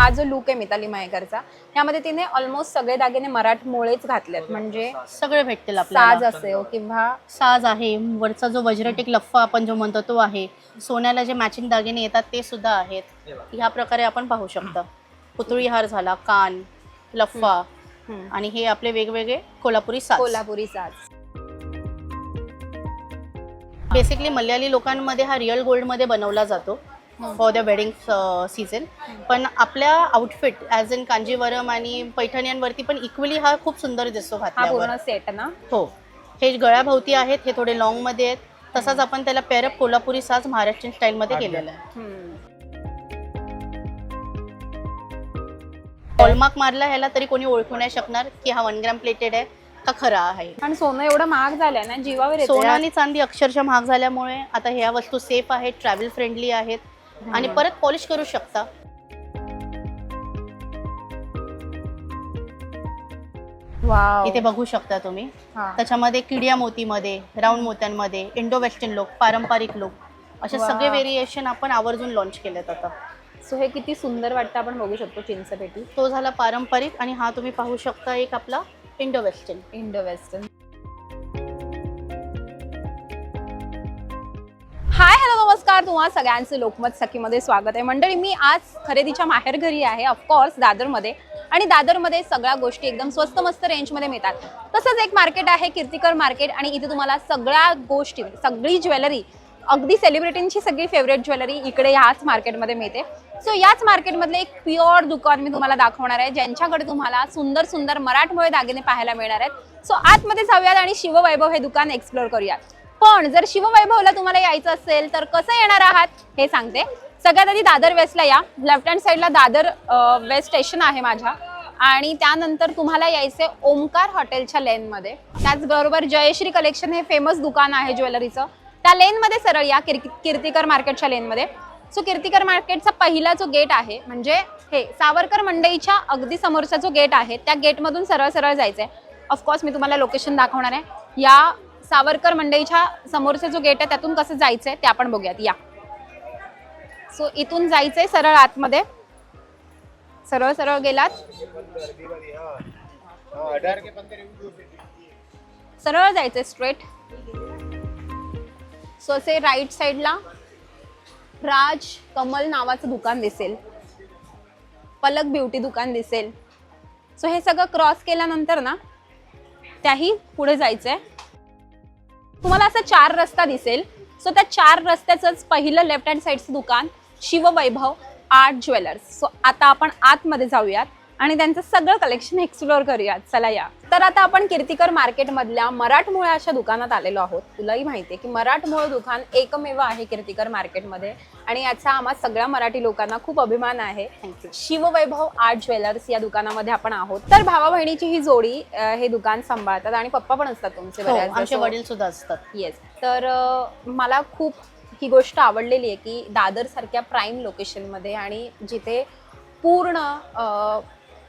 हा जो लुक आहे मिताली मयेकरचा यामध्ये तिने ऑलमोस्ट सगळे दागिने मराठमोळेच घातलेत. म्हणजे सगळे भेटतील साज आपल्याला असेल किंवा साज आहे वरचा जो वज्रटिक लफ्फा आपण जो म्हणतो तो आहे सोन्याला जे मॅचिंग दागिने येतात ते सुद्धा आहेत. ह्या प्रकारे आपण पाहू शकता. पुतळी हार झाला कान लफ्फा हम्म, आणि हे आपले वेगवेगळे कोल्हापुरी साज. कोल्हापुरी साज. बेसिकली मल्याळी लोकांमध्ये हा रिअल गोल्डमध्ये बनवला जातो. फॉर द वेडिंग सीझन पण आपल्या आउटफिट ॲज इन कांजीवरम आणि पैठण्यांवरती पण इक्वली हा खूप सुंदर दिसतो हा घातल्यावर. सेट ना? हो. हे गळ्याभोवती आहेत हे थोडे लॉंगमध्ये आहेत. तसाच आपण त्याला पेरप कोल्हापुरी साज महाराष्ट्रीयन स्टाईल मध्ये केलेला आहे. हॉलमार्क मारला ह्याला तरी कोणी ओळखू नाही शकणार की हा वन ग्रॅम प्लेटेड आहे का खरा आहे. आणि सोनं एवढं महाग झालंय ना जीवावर सोनं. आणि चांदी अक्षरशः महाग झाल्यामुळे आता ह्या वस्तू सेफ आहेत ट्रॅव्हल फ्रेंडली आहेत. आणि. परत पॉलिश करू शकता वाव. इथे बघू शकता तुम्ही. त्याच्यामध्ये किडिया मोतीमध्ये राऊंड मोत्यांमध्ये इंडो वेस्टर्न लुक पारंपरिक लुक असे. सगळे व्हेरिएशन आपण आवर्जून लॉन्च केलेत आता सो हे किती सुंदर वाटतं आपण बघू शकतो चिंचपेटी तो झाला पारंपरिक आणि हा तुम्ही पाहू शकता एक आपला इंडो वेस्टर्न इंडो वेस्टर्न नमस्कार तुम्हा सगळ्यांचं लोकमत सखीमध्ये स्वागत आहे. मंडळी मी आज खरेदीच्या माहेर घरी आहे ऑफकोर्स दादरमध्ये. आणि दादरमध्ये सगळ्या गोष्टी एकदम स्वस्त मस्त रेंजमध्ये मिळतात. तसंच एक मार्केट आहे कीर्तिकर मार्केट आणि इथे तुम्हाला सगळ्या गोष्टी सगळी ज्वेलरी अगदी सेलिब्रिटींची सगळी फेवरेट ज्वेलरी इकडे ह्याच मार्केटमध्ये मिळते. सो याच मार्केटमधले एक प्युअर दुकान मी तुम्हाला दाखवणार आहे ज्यांच्याकडे तुम्हाला सुंदर सुंदर मराठमोळे दागिने पाहायला मिळणार आहेत. सो आतमध्ये जाऊयात आणि शिववैभव हे दुकान एक्सप्लोर करूयात. पण जर शिववैभवला तुम्हाला यायचं असेल तर कसं येणार आहात हे सांगते. सगळ्यात आधी दादर वेस्टला या. लेफ्ट हँड साईडला दादर वेस्ट स्टेशन आहे माझ्या. आणि त्यानंतर तुम्हाला यायचे ओमकार हॉटेलच्या लेनमध्ये त्याचबरोबर जयश्री कलेक्शन हे फेमस दुकान आहे ज्वेलरीचं. त्या लेनमध्ये सरळ या किर कीर्तिकर मार्केटच्या लेनमध्ये सो कीर्तिकर मार्केटचा पहिला जो गेट आहे म्हणजे हे सावरकर मंडईच्या अगदी समोरचा जो गेट आहे त्या गेटमधून सरळ सरळ जायचं आहे ऑफकोर्स मी तुम्हाला लोकेशन दाखवणार आहे. या सावरकर मंडईच्या समोरचा जो गेट आहे त्यातून कसं जायचंय ते आपण बघूयात. या. सो इथून जायचंय सरळ आतमध्ये. सरळ सरळ गेलात. सरळ जायचंय स्ट्रेट सो असे राईट साईडला राज कमल नावाचं दुकान दिसेल. पलक ब्युटी दुकान दिसेल. सो हे सगळं क्रॉस केल्यानंतर ना त्याही पुढे जायचंय. तुम्हाला असा चार रस्ता दिसेल. सो त्या चार रस्त्याचंच पहिलं लेफ्ट हँड साईडचं दुकान शिववैभव आर्ट ज्वेलर्स. सो आता आपण आतमध्ये जाऊयात. आणि त्यांचं सगळं कलेक्शन एक्सप्लोअर करूयात. चला या. तर आता आपण कीर्तिकर मार्केटमधल्या मराठमोळ्या अशा दुकानात आलेलो आहोत. तुलाही माहिती आहे की मराठमोळ दुकान एकमेव आहे कीर्तिकर मार्केटमध्ये. आणि याचा आम्हा सगळ्या मराठी लोकांना खूप अभिमान आहे. शिववैभव आर्ट ज्वेलर्स या दुकानामध्ये आपण आहोत. तर भावा बहिणीची ही जोडी अं, हे दुकान सांभाळतात आणि पप्पा पण असतात तुमचे हो बऱ्याचदा. आमचे So, वडील सुद्धा असतात. येस तर अ, मला खूप ही गोष्ट आवडलेली आहे की दादर सारख्या प्राईम लोकेशनमध्ये आणि जिथे पूर्ण अ,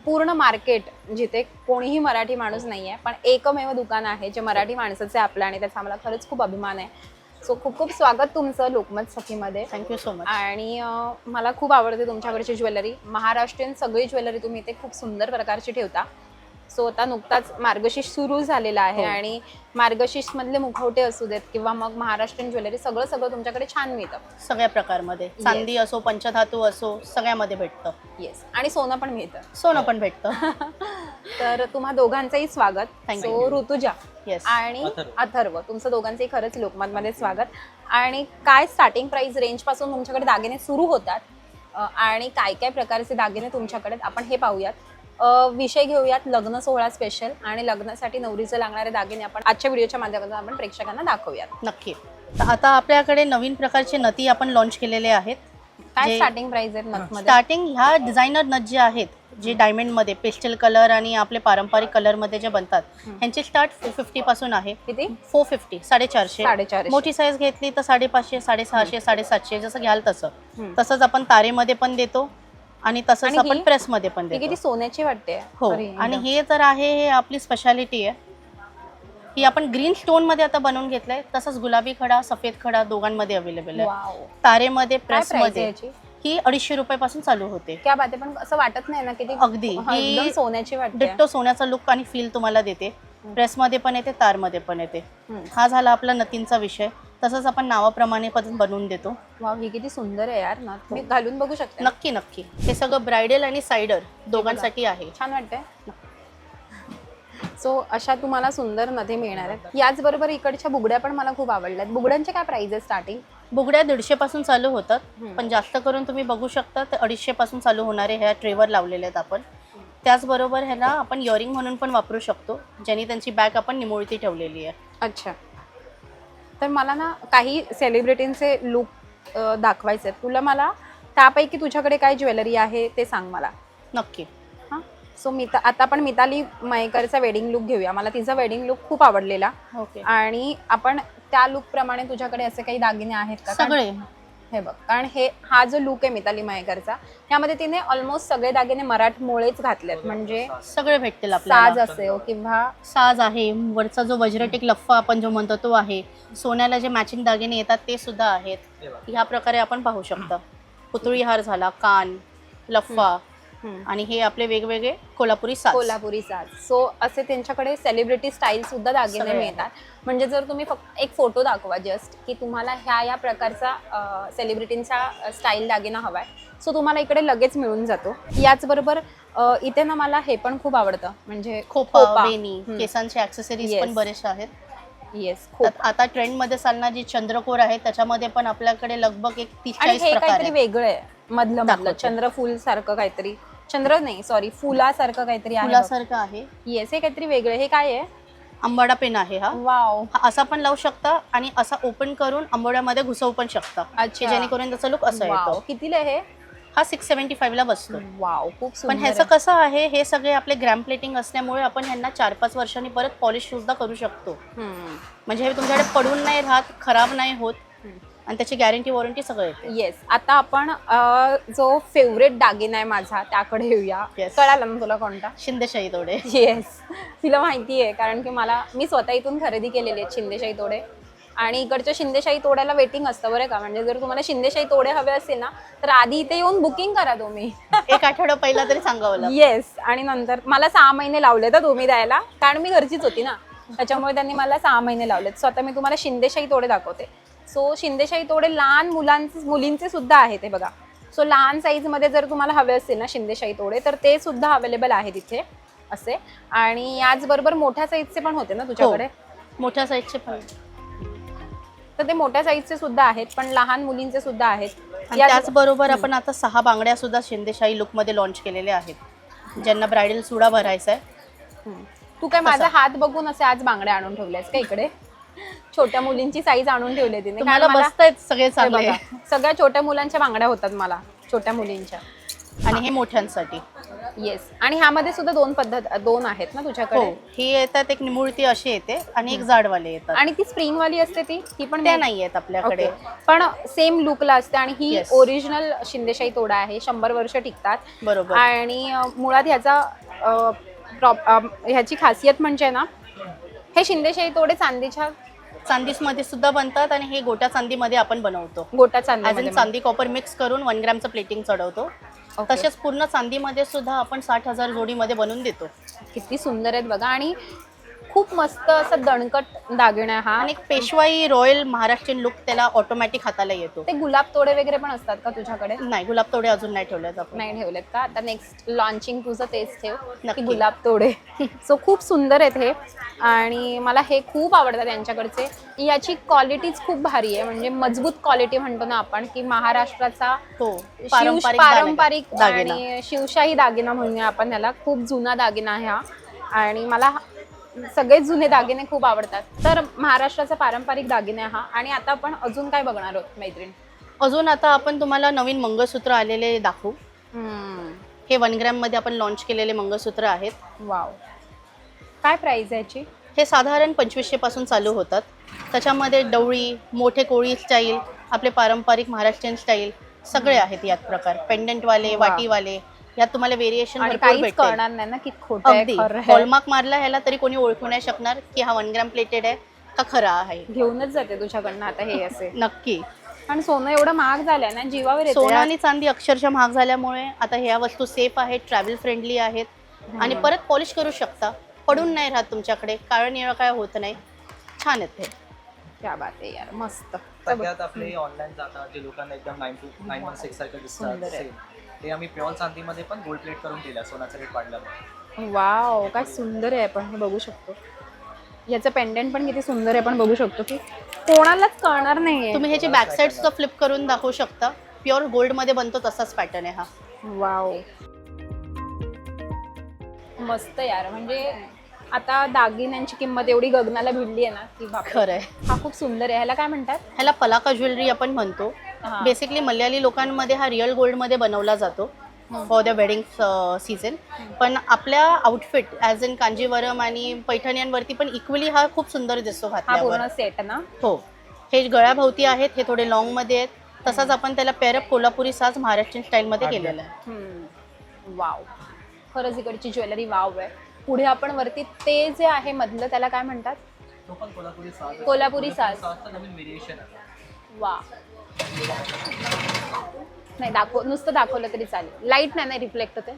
पूर्ण मार्केट जिथे कोणीही मराठी माणूस नाही आहे पण एकमेव दुकान आहे जे मराठी माणसाचे आपलं आणि त्याचा आम्हाला खरंच खूप अभिमान आहे. सो खूप खूप स्वागत तुमचं लोकमत सखीमध्ये. थँक्यू सो मच आणि मला खूप आवडते तुमच्याकडची ज्वेलरी. महाराष्ट्रीयन सगळी ज्वेलरी तुम्ही इथे खूप सुंदर प्रकारची ठेवता. सो आता नुकताच मार्गशीर्ष सुरू झालेला आहे हो. आणि मार्गशीर्ष मधले मुखवटे असू देत किंवा मग महाराष्ट्रीयन ज्वेलरी सगळं सगळं तुमच्याकडे छान मिळतं. सगळ्या प्रकारमध्ये. चांदी असो पंचधातू असो सगळ्यामध्ये भेटतं. येस आणि सोनं पण मिळतं. सोनं पण भेटतं. तर तुम्हा दोघांचंही स्वागत. Thank सो ऋतुजा येस आणि अथर्व. तुमचं दोघांचंही खरंच लोकमतमध्ये स्वागत. आणि काय स्टार्टिंग प्राइस रेंजपासून तुमच्याकडे दागिने सुरू होतात? अ, आणि काय काय प्रकारचे दागिने तुमच्याकडे आहेत, आपण हे पाहूयात. विषय घेऊयात लग्न सोहळा स्पेशल आणि लग्नासाठी नवरीचे लागणारे दागिने आपण आजच्या व्हिडिओच्या माध्यमातून आपण प्रेक्षकांना दाखवूयात. नक्की. तर आता आपल्याकडे नवीन प्रकारचे नती आपण लॉन्च केलेले आहेत. काय जे- स्टार्टिंग प्राइस आहेत नथमध्ये? स्टार्टिंग ह्या डिझायनर नथ जे आहेत जे डायमंडमध्ये पेस्टल कलर आणि आपले पारंपरिक कलरमध्ये जे बनतात ह्यांचे स्टार्ट फोर फिफ्टी पासून आहे. किती? फोर फिफ्टी साडेचारशे. साडेचारशे. मोठी साईज घेतली तर साडेपाचशे साडेसहाशे साडेसातशे जसं घ्याल तसं. तसंच आपण तारेमध्ये पण देतो. आणि तसंच आणि आपण ही? प्रेसमध्ये पण ही किती देतो. सोन्याची वाटते हो अरे, आणि हे तर आहे हे आपली स्पेशालिटी आहे. ही आपण ग्रीन स्टोनमध्ये आता बनवून घेतलंय. तसंच गुलाबी खडा सफेद खडा दोघांमध्ये अवेलेबल आहे. वाव. तारेमध्ये काय प्राइस आहे प्रेसमध्ये याची? ही अडीचशे रुपयापासून चालू होते. क्या बात आहे पण असं वाटत नाही ना की ती अगदी. हा, एकदम ही सोन्याची वाटते. डिट्टो सोन्याचा लुक आणि फील तुम्हाला देते. ड्रेसमध्ये पण येते तारमध्ये पण येते. हम्म. हा झाला आपला नतींचा विषय. तसंच आपण नावाप्रमाणे पण बनवून देतो. वाव ही किती सुंदर आहे यार ना. मी घालून बघू शकते नक्की नक्की. हे सगळं ब्रायडल आणि सायडर दोघांसाठी आहे. छान वाटतंय. सो अशा तुम्हाला सुंदर नथे मिळणार आहेत. याचबरोबर इकडच्या बुगड्या पण मला खूप आवडल्यात. बुगड्यांचे काय प्राइस आहे स्टार्टिंग बुगड्या दीडशे पासून चालू होतात. पण जास्त करून तुम्ही बघू शकता ते अडीचशे पासून चालू होणारे ह्या ट्रेवर लावलेले आहेत आपण. त्याचबरोबर ह्याला आपण इयरिंग म्हणून पण वापरू शकतो ज्यांनी त्यांची बॅग आपण निमुळती ठेवलेली आहे. अच्छा. तर मला ना काही सेलिब्रिटींचे लुक दाखवायचे आहेत. तुला मला त्यापैकी तुझ्याकडे काय ज्वेलरी आहे ते सांग मला. नक्की. हां? सो मिता आता आपण मिताली मयेकरचा वेडिंग लुक घेऊया. मला तिचा वेडिंग लुक खूप आवडलेला. ओके आणि आपण त्या लुक प्रमाणे तुझ्याकडे असे काही दागिने आहेत का? सगळे. हे बघ. कारण हे हा जो लुक आहे मिताली मयेकरचा यामध्ये तिने ऑलमोस्ट सगळे दागिने मराठमोळेच घातलेत. म्हणजे सगळे भेटतील साज आपल्याला असेल किंवा साज आहे वरचा जो वज्रटिक लफ्फा आपण जो म्हणतो तो आहे सोन्याला जे मॅचिंग दागिने येतात ते सुद्धा आहेत. ह्या प्रकारे आपण पाहू शकता. पुतळी हार झाला कान लफ्फा आणि हे आपले वेगवेगळे कोल्हापुरी साज. कोल्हापुरी साज. सो असे त्यांच्याकडे सेलिब्रिटी स्टाईल सुद्धा दागिने. मिळतात. म्हणजे जर तुम्ही फक्त एक फोटो दाखवा जस्ट की तुम्हाला ह्या या प्रकारचा सेलिब्रिटींचा स्टाईल दागिना हवाय. सो तुम्हाला इकडे लगेच मिळून जातो. याचबरोबर इथे ना मला हे पण खूप आवडतं. म्हणजे खोपा वेणी. केसांचे ऍक्सेसरीज. पण बरेचसे आहेत. येस आता ट्रेंडमध्ये चालणार जी चंद्रकोर आहे त्याच्यामध्ये पण आपल्याकडे लगभग एक तीस हे काहीतरी वेगळं आहे. मधलं मधलं. चंद्रफूल सारखं काहीतरी. चंद्र नाही सॉरी फुलासारखं काहीतरी आहे फुलासारखं आहे. येस हे काहीतरी वेगळं. हे काय आहे? आंबाडा पेन आहे हा. वाव हा असा पण लावू शकता आणि असा ओपन करून आंबोड्यामध्ये घुसवू पण शकता. अच्छा. की जेणेकरून त्याचा लुक असा वाव येतो. कितीला आहे हे? हा सिक्स सेव्हन्टी फाईव्ह ला बसतो. वाव खूप पण सुंदर ह्याचं आहे. कसं आहे हे सगळे आपले ग्रॅम प्लेटिंग असल्यामुळे आपण ह्यांना चार पाच वर्षांनी परत पॉलिश सुद्धा करू शकतो. हम्म. म्हणजे हे तुमच्याकडे पडून नाही राहत खराब नाही होत. आणि त्याची गॅरंटी वॉरंटी सगळं येते. येस आता आपण अ, जो फेवरेट दागिना आहे माझा त्याकडे येऊया. Yes. कळाला ना तुला कोणता? शिंदेशाही तोडे. येस तिला माहिती आहे कारण की मला मी स्वतः इथून खरेदी केलेली आहे शिंदेशाही तोडे. आणि इकडच्या शिंदेशाही तोड्याला वेटिंग असतं बरं का? म्हणजे जर तुम्हाला शिंदेशाही तोडे हवे असतील ना तर आधी इथे येऊन बुकिंग करा तुम्ही. एक आठवडा पहिला तरी सांगावं लागतं. येस आणि नंतर मला सहा महिने लावले तर तुम्ही द्यायला कारण मी घरचीच होती ना. त्याच्यामुळे त्यांनी मला सहा महिने लावलेत. सो आता मी तुम्हाला शिंदेशाही तोडे दाखवते. सो शिंदेशाही तोडे लहान मुलांचे मुलींचे सुद्धा आहेत हे बघा. सो लहान साईजमध्ये जर तुम्हाला हवे असतील ना शिंदेशाही तोडे तर ते सुद्धा अवेलेबल आहेत इथे असे. आणि याचबरोबर मोठ्या साईजचे पण होते ना तुझ्याकडे? मोठ्या साईजचे पण. तर ते मोठ्या साईजचे सुद्धा आहेत पण लहान मुलींचे सुद्धा आहेत. त्याचबरोबर आपण आता सहा बांगड्या सुद्धा शिंदेशाही लुकमध्ये लॉन्च केलेल्या आहेत. ज्यांना ब्रायडल सुडा भरायचा आहे. तू काय माझा हात बघून असे आज बांगड्या आणून ठेवल्यास का इकडे? छोट्या मुलींची साईज आणून ठेवली तिने मला- बसतायत सगळे हे चांगले. सगळ्या छोट्या मुलांच्या बांगड्या होतात मला छोट्या मुलींच्या. आणि हे मोठ्यांसाठी. येस आणि ह्यामध्ये सुद्धा दोन पद्धत दोन आहेत ना हो तुझ्याकडे? ही येतात एक निमुळती अशी येते आणि एक जाडवाले येतात. आणि ती स्प्रिंग वाली असते ती? ती पण त्या? नाही? आहेत आपल्याकडे. पण सेम लुकला असते आणि ही. ओरिजिनल शिंदेशाही तोडा आहे शंभर वर्ष टिकतात. बरोबर. आणि मुळात ह्याचा ह्याची खासियत म्हणजे ना हे शिंदेशाही तोडे चांदीच्या चांदीसमध्ये सुद्धा बनतात आणि हे गोट्या चांदीमध्ये आपण बनवतो. गोटा ॲज इन चांदी चांदी कॉपर मिक्स करून वन ग्रॅमचं प्लेटिंग चढवतो. तसेच पूर्ण चांदीमध्ये सुद्धा आपण साठ हजार जोडीमध्ये बनवून देतो. किती सुंदर आहेत बघा. आणि खूप मस्त असं दणकट दागिना आहे हा. आणि एक पेशवाई रॉयल महाराष्ट्रीयन लुक त्याला ऑटोमॅटिक हाताला येतो. ते गुलाब तोडे वगैरे पण असतात का तुझ्याकडे? नाही गुलाब तोडे अजून नाही ठेवलेत आपण. नाही ठेवलेत का? आता नेक्स्ट लॉन्चिंग तुझं तेच ठेव नक्की. की गुलाब तोडे. सो खूप सुंदर आहेत हे. आणि मला हे खूप आवडतात यांच्याकडचे. याची क्वालिटीच खूप भारी आहे. म्हणजे मजबूत क्वालिटी म्हणतो ना आपण की महाराष्ट्राचा हो शिव पारंपरिक पारंपरिक दागिना. आणि शिवशाही दागिना म्हणूया आपण त्याला खूप जुना दागिना आहे हा. आणि मला सगळेच जुने दागिने खूप आवडतात. तर महाराष्ट्राचा पारंपरिक दागिना हा. आणि आता आपण अजून काय बघणार आहोत मैत्रीण? अजून आता आपण तुम्हाला नवीन मंगळसूत्र आलेले दाखवू. हे वन ग्रॅममध्ये आपण लॉन्च केलेले मंगळसूत्र आहेत. वाव. काय प्राइस आहे याची? हे साधारण पंचवीसशे पासून चालू होतात. त्याच्यामध्ये डवळी मोठे कोळी स्टाईल आपले पारंपरिक महाराष्ट्रीयन स्टाईल सगळे आहेत यात प्रकार. पेंडंटवाले. वाटीवाले यात तुम्हाला व्हेरिएशन आणि काहीच कळणार नाही ना की खोटं आहे अगदी. खरं आहे. हॉलमार्क मारला ह्याला तरी कोणी ओळखू नाही शकणार की हा वन ग्रॅम प्लेटेड आहे का खरा आहे. घेऊनच जाते तुझ्याकडनं आता हे असे. नक्की. पण सोनं एवढं महाग झालंय ना जीवावर सोनं. आणि चांदी अक्षरशः महाग झाल्यामुळे आता ह्या वस्तू सेफ आहेत ट्रॅव्हल फ्रेंडली आहेत. आणि परत पॉलिश करू शकता. पडून नाही राहत तुमच्याकडे काळं निळं काय होत नाही. छान आहेत ते. क्या बात आहे यार मस्त. सगळ्यात आपले ऑनलाईन जातात जे लोकांना एकदम nine two nine one six सारखं दिसतात. ते आम्ही प्युअर चांदीमध्ये पण गोल्ड प्लेट करून दिला सोनाचा रेट वाढल्यामुळे वाव काय सुंदर आहे आपण हे बघू शकतो. याचं पेंडेंट पण किती सुंदर आहे आपण बघू शकतो की कोणालाच कळणार नाहीये. तुम्ही ह्याची बॅक साईड सुद्धा फ्लिप करून दाखवू शकता. प्युअर गोल्डमध्ये बनतो तसाच पॅटर्न आहे हा. वाव. मस्त यार म्हणजे आता दागिन्यांची किंमत एवढी गगनाला भिडली आहे ना की बापरे. खरंय. हा खूप सुंदर आहे. ह्याला काय म्हणतात? ह्याला पलाका ज्वेलरी आपण म्हणतो. हा. बेसिकली मल्याळी लोकांमध्ये हा रिअल गोल्डमध्ये बनवला जातो फॉर द वेडिंग सीझन पण आपल्या आउटफिट ॲज इन कांजीवरम आणि पैठण्यांवरती पण इक्वली हा खूप सुंदर दिसतो हा घातल्यावर. पूर्ण सेट ना? हो. हे गळ्याभोवती आहेत हे थोडे लॉंगमध्ये आहेत. तसाच आपण त्याला पेरप कोल्हापुरी साज महाराष्ट्रीयन स्टाईल मध्ये केलेला आहे. हम्म. वाव. खरंच इकडची ज्वेलरी वाव आहे. पुढे आपण वरती ते जे आहे मधलं त्याला काय म्हणतात? तो पण कोल्हापुरी साज कोल्हापुरी साज. साजचं नवीन व्हेरिएशन आहे. वा. नाही दाखव नुसतं दाखवलं तरी चालेल. लाइट नाही रिफ्लेक्ट होते.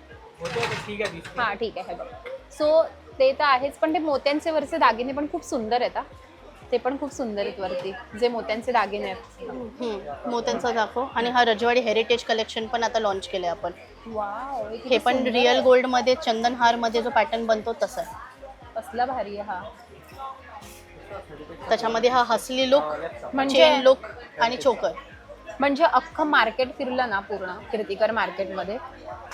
हा ठीक आहे हे बघ. सो ते तर आहेच पण ते मोत्यांचे वरचे दागिने पण खूप सुंदर आहेत हा. ते पण खूप सुंदर आहेत वरती जे मोत्यांचे दागिने आहेत. मोत्यांचा दाखव. आणि हा रजवाडी हेरिटेज कलेक्शन पण आता लॉन्च केलंय आपण. वाव हे पण रिअल गोल्डमध्ये चंदन हारमध्ये जो पॅटर्न बनतो तसा कसला भारी आहे हा. त्याच्यामध्ये हा हसली लुक म्हणजे लुक आणि चोकर म्हणजे अख्खं मार्केट फिरलं ना पूर्ण कीर्तिकर मार्केटमध्ये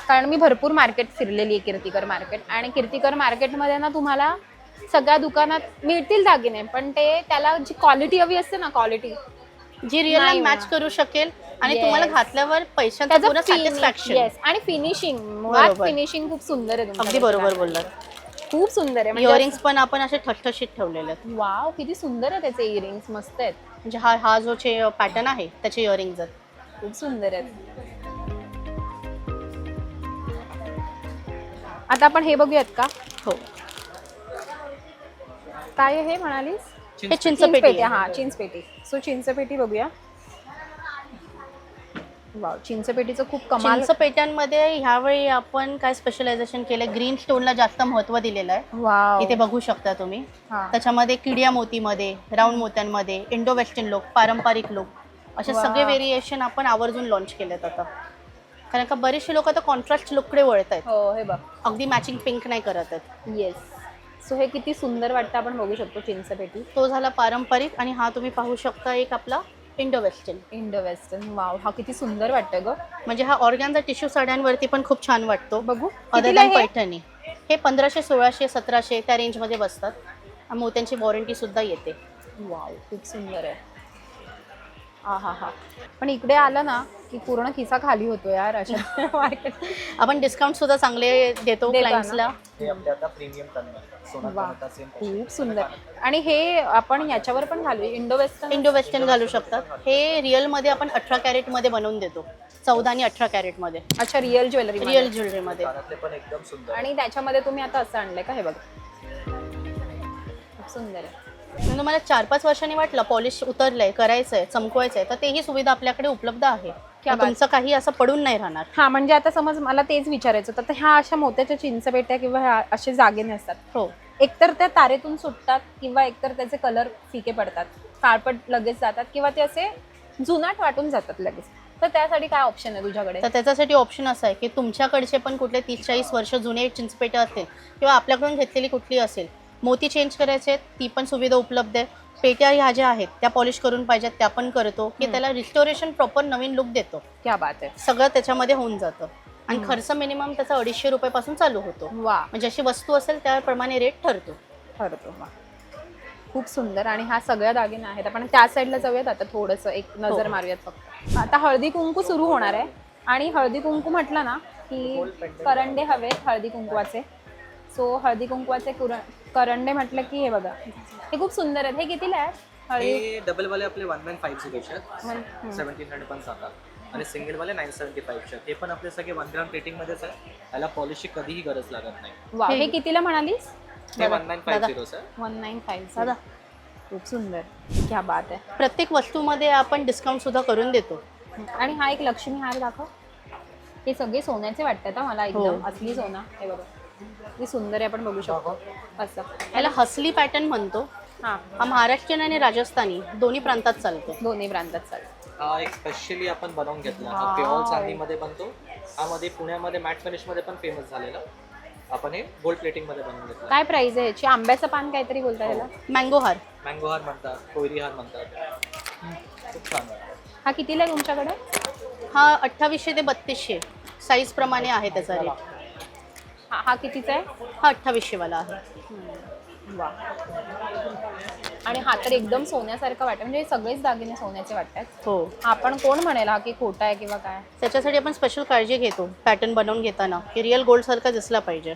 कारण मी भरपूर मार्केट फिरलेली आहे कीर्तिकर मार्केट आणि कीर्तिकर मार्केटमध्ये ना तुम्हाला सगळ्या दुकानात मिळतील दागिने पण ते त्याला जी क्वालिटी हवी असते ना क्वालिटी जी रिअल मॅच. करू शकेल आणि. तुम्हाला घातल्यावर पैशांचं सॅटिस्फॅक्शन आणि फिनिशिंग मुळात. फिनिशिंग खूप सुंदर आहे अगदी बरोबर. बोललात खूप सुंदर आहे. म्हणजे इयरिंग्स पण आपण असे ठठठशीत ठेवलेले आहेत. वाव किती सुंदर आहे त्याचे इयरिंग्स मस्त आहेत. म्हणजे हा हा जो पॅटर्न आहे त्याचे इयरिंग्स आहेत. खूप सुंदर आहेत. आता आपण हे बघूयात का? हो. काय आहे हे म्हणालीस? हे चिंचपेटी. चिंचपेटी आहे. हा चिंचपेटी. सो चिंचपेटी बघूया. चिंचपेटीचं खूप कमाल पेट्यांमध्ये ह्यावेळी आपण काय स्पेशलायझेशन केलं ग्रीन स्टोनला जास्त महत्त्व दिलेलं आहे. वाव. इथे बघू शकता तुम्ही. हा. त्याच्यामध्ये किडिया मोतीमध्ये राऊंड मोत्यांमध्ये इंडो वेस्टर्न लुक पारंपरिक लुक असे वा. सगळे व्हेरिएशन आपण आवर्जून लॉन्च केलेत आता. कारण का बरेचसे लोक आता कॉन्ट्रास्ट लुककडे वळत आहेत. हो हे बघ. अगदी मॅचिंग पिंक नाही करत आहेत. येस सो हे किती सुंदर वाटतं आपण बघू शकतो चिंचपेटी. तो झाला पारंपरिक आणि हा तुम्ही पाहू शकता एक आपला Indo western Indo western wow हा किती सुंदर वाटतं ग. म्हणजे हा ऑर्गॅनचा टिश्यू साड्यांवरती पण खूप छान वाटतो. बघू अदर कितीला दॅन हे? पैठणी. हे पंधराशे सोळाशे सतराशे त्या रेंजमध्ये बसतात. आणि मोत्यांची वॉरंटी सुद्धा येते. वाव खूप सुंदर आहे. हा हा हा. पण इकडे आलं ना की पूर्ण खिसा खाली होतो यार अशा मार्केट आपण डिस्काउंट सुद्धा चांगले देतो देता ना? क्लायंट्सला हे आता प्रीमियम वा. सेम खूप सुंदर. आणि हे आपण याच्यावर पण घालू इंडो वेस्टर्न इंडो वेस्टर्न घालू शकतात. हे रिअलमध्ये आपण अठरा कॅरेटमध्ये बनवून देतो. चौदा आणि अठरा कॅरेटमध्ये अच्छा रिअल ज्वेलरी रिअल ज्वेलरी मध्ये. कानातले पण एकदम सुंदर. आणि त्याच्यामध्ये तुम्ही आता असं आणलंय का? हे बघा. खूप सुंदर आहे. म्हणजे तुम्हाला चार पाच वर्षांनी वाटलं पॉलिश उतरलंय करायचंय चमकवायचंय. तर तेही सुविधा आपल्याकडे उपलब्ध आहे. क्या मग बात. तुमचं काही असं पडून नाही राहणार. हा म्हणजे आता समज मला तेच विचारायचं होतं. तर ह्या अशा मोत्याच्या चिंचपेट्या किंवा ह्या असे जागे नसतात. हो. एकतर त्या तारेतून सुटतात किंवा एकतर त्याचे कलर फिके पडतात. काळपट लगेच जातात किंवा ते असे जुनाट वाटून जातात लगेच. तर त्यासाठी काय ऑप्शन आहे तुझ्याकडे? तर त्याच्यासाठी ऑप्शन असं आहे की तुमच्याकडचे पण कुठले तीस चाळीस वर्ष जुने चिंचपेटे असतील किंवा आपल्याकडून घेतलेली कुठली असेल मोती चेंज करायचे आहेत ती पण सुविधा उपलब्ध आहे. पेट्या ह्या ज्या आहेत त्या पॉलिश करून पाहिजेत त्या पण करतो. की. त्याला रिस्टोरेशन प्रॉपर नवीन लुक देतो. क्या बात आहे. सगळं त्याच्यामध्ये होऊन जातं. आणि. खर्च मिनिमम त्याचा अडीचशे रुपयापासून चालू होतो. वा. म्हणजे अशी वस्तू असेल त्याप्रमाणे रेट ठरतो. ठरतो वा. खूप सुंदर. आणि हा सगळ्या दागिने आहेत. आपण त्या साईडला जाऊयात आता थोडंसं एक नजर हो. मारूयात फक्त. आता हळदी कुंकू सुरू होणार आहे. आणि हळदी कुंकू म्हटलं ना की करंडे हवेत हळदी कुंकवाचे. सो हळदी कुंकवाचे कुर करंडे म्हटलं की हे बघा. हे खूप सुंदर आहेत. हे कितीला आहे हळदी हे डबल वाले आपले वन नाईन फाईव्ह झिरोचे वन- हम्म. सेव्हन्टीन हंड्रेड पण जातात. आणि सिंगल वाले नाईन सेव्हन्टी फाईव्हचे हे पण आपले सगळे वन ग्राम प्लेटिंग मध्येच आहे याला पॉलिशची कधीही गरज लागत नाही. वा हे कितीला म्हणालीस? हे one nine five. Zero sir. One nine five दादा. खूप सुंदर. क्या बात आहे. प्रत्येक वस्तूमध्ये आपण डिस्काउंट सुद्धा करून देतो. आणि हा एक लक्ष्मी हार दाखव. हे सगळे सोन्याचे वाटतात हा मला एकदम हो. असली सोना. हे बघा. किती सुंदर आहे आपण बघू शकतो. असं. याला हसली पॅटर्न म्हणतो. हा. हा महाराष्ट्रीयन आणि राजस्थानी दोन्ही प्रांतात चालतो दोन्ही प्रांतात चालेल हा एक स्पेशली आपण बनवून घेतला. हा. प्युअर चांदीमध्ये बनतो. हा मध्ये पुण्यामध्ये मॅट फिनिशमध्ये पण फेमस झालेला. आपण हे गोल्ड प्लेटिंगमध्ये बनवून घेतला. काय प्राइस आहे? ह्याची आंब्याचं पान काहीतरी बोलता याला? मँगो हार. मँगो हार म्हणतात कोयरी हार म्हणतात. खूप छान. हा कितीला आहे तुमच्याकडे? हा अठ्ठावीसशे ते बत्तीसशे. साईज प्रमाणे आहे त्याचा रेट हा हा कितीचा आहे? हा अठ्ठावीसशेवाला आहे. वा. आणि हा तर एकदम सोन्यासारखं वाटतं म्हणजे सगळेच दागिने सोन्याचे वाटतात. हो. आपण कोण म्हणेल हा की खोटा आहे किंवा काय? त्याच्यासाठी आपण स्पेशल काळजी घेतो पॅटर्न बनवून घेताना. की रिअल गोल्ड सारखा दिसला पाहिजे.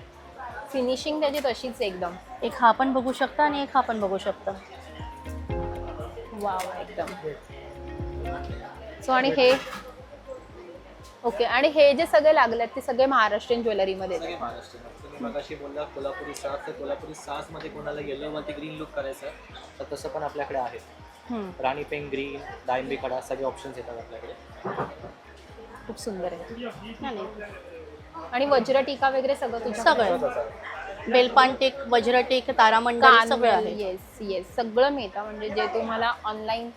फिनिशिंग त्याची तशीच एकदम. एक हा पण बघू शकता आणि एक हा पण बघू शकता. वा वा एकदम. सो आणि हे ओके आणि हे जे सगळे लागलेत ते सगळे महाराष्ट्रीयन ज्वेलरीमध्ये सगळे महाराष्ट्रीयन आहेत. तुम्ही मगाशी बोलला कोल्हापुरी सास तर कोल्हापुरी सासमध्ये कोणाला येलो वरती ग्रीन लुक करायचं तर तसं पण आपल्याकडे आहे. राणी पेंग ग्रीन डाळिंबी खडा सगळे ऑप्शन्स येतात आपल्याकडे. खूप सुंदर आहे. आणि वज्र टीका वगैरे सगळं तुझं सगळं. बेलपांटिक वज्रटिक तारामंडल सगळं आहे. येस येस सगळं मिळतं. म्हणजे जे तुम्हाला ऑनलाईन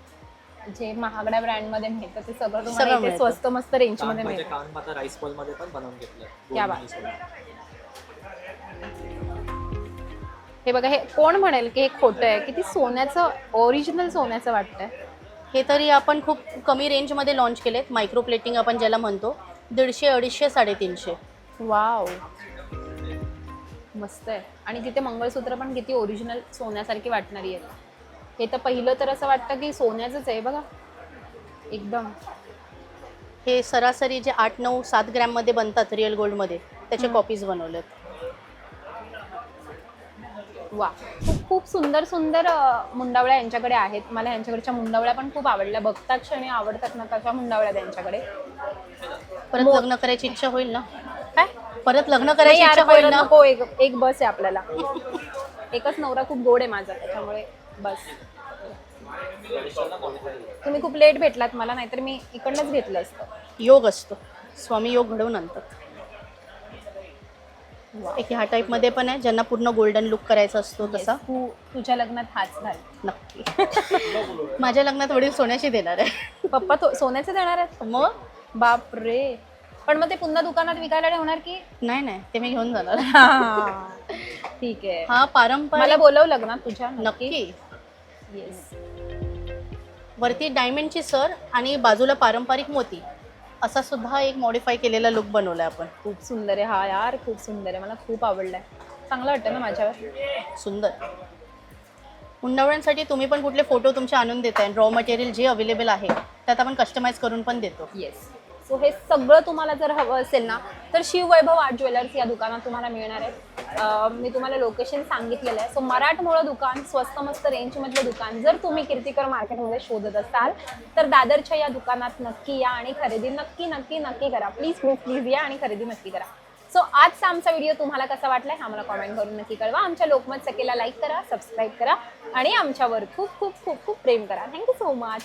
जे महागड्या ब्रँडमध्ये मिळतं ते सगळं तुम्हाला सगळं इथे मिळतं. स्वस्त मस्त रेंजमध्ये म्हणजे मिळतं. कान राईस बॉलमध्ये पण बनवून घेतलं. क्या बात. हे बघा हे कोण म्हणेल की हे खोटं आहे? किती सोन्याचं ओरिजिनल सोन्याचं वाटतंय. हे तरी आपण खूप कमी रेंजमध्ये लॉन्च केलेत. मायक्रो प्लेटिंग आपण ज्याला म्हणतो दीडशे अडीचशे साडेतीनशे. वाव. मस्त आहे. आणि तिथे मंगळसूत्र पण किती ओरिजिनल सोन्यासारखी वाटणारी आहे. हे तर पहिलं तर असं वाटतं की सोन्याचंच आहे बघा. एकदम. हे सरासरी जे आठ नऊ सात ग्रॅममध्ये बनतात रिअल गोल्डमध्ये त्याचे कॉपीज बनवलेत. वा. खूप खूप सुंदर सुंदर मुंडावळ्या यांच्याकडे आहेत. मला यांच्याकडच्या मुंडावळ्या पण खूप आवडल्या. बघता क्षणी आवडतात ना कशा मुंडावळ्या त्यांच्याकडे? परत लग्न करायची इच्छा होईल ना? काय? परत लग्न करायची इच्छा होईल ना? एक एक बस आहे आपल्याला. एकच नवरा खूप गोड आहे माझा त्याच्यामुळे बस. तुम्ही खूप लेट भेटलात मला नाहीतर मी इकडनंच घेतलं असतं. योग असतो. स्वामी योग घडवून आणतात. एक ह्या टाईपमध्ये पण आहे ज्यांना पूर्ण गोल्डन लुक करायचा असतो तसा. तू तुझ्या लग्नात हाच घाल. नक्की. माझ्या लग्नात वडील सोन्याशी देणार आहे. पप्पा तो सोन्याचे देणार आहेत? मग? बाप रे पण मग ते पुन्हा दुकानात विकायला ठेवणार की? नाही नाही. ते मी घेऊन जाणार. ठीक आहे. हा पारंपरिक मला बोलव लग्नात तुझ्या नक्की? येस वरती डायमंडची सर आणि बाजूला पारंपरिक मोती. असा सुद्धा एक मॉडिफाय केलेला लुक बनवलाय आपण. खूप सुंदर आहे. हा यार खूप सुंदर आहे. मला खूप आवडलाय. चांगलं वाटतं ना माझ्यावर? सुंदर. उंडावळ्यांसाठी तुम्ही पण कुठले फोटो तुमचे आणून देताय. रॉ मटेरियल जे अवेलेबल आहे त्यात आपण कस्टमाइज करून पण देतो. येस सो हे सगळं तुम्हाला जर हवं असेल ना तर शिववैभव आर्ट ज्वेलर्स या दुकानात तुम्हाला मिळणार आहे मी तुम्हाला लोकेशन सांगितलेलं आहे. सो मराठमोळं दुकान स्वस्त मस्त रेंजमधलं दुकान जर तुम्ही कीर्तिकर मार्केटमध्ये शोधत असाल तर दादरच्या या दुकानात नक्की या आणि खरेदी नक्की नक्की नक्की करा. प्लीज प्लीज प्लीज या आणि खरेदी नक्की करा. सो आजचा आमचा व्हिडिओ तुम्हाला कसा वाटला हा आम्हाला कॉमेंट करून नक्की कळवा. आमच्या लोकमत सकेला लाईक करा सबस्क्राईब करा आणि आमच्यावर खूप खूप खूप खूप प्रेम करा. Thank you so much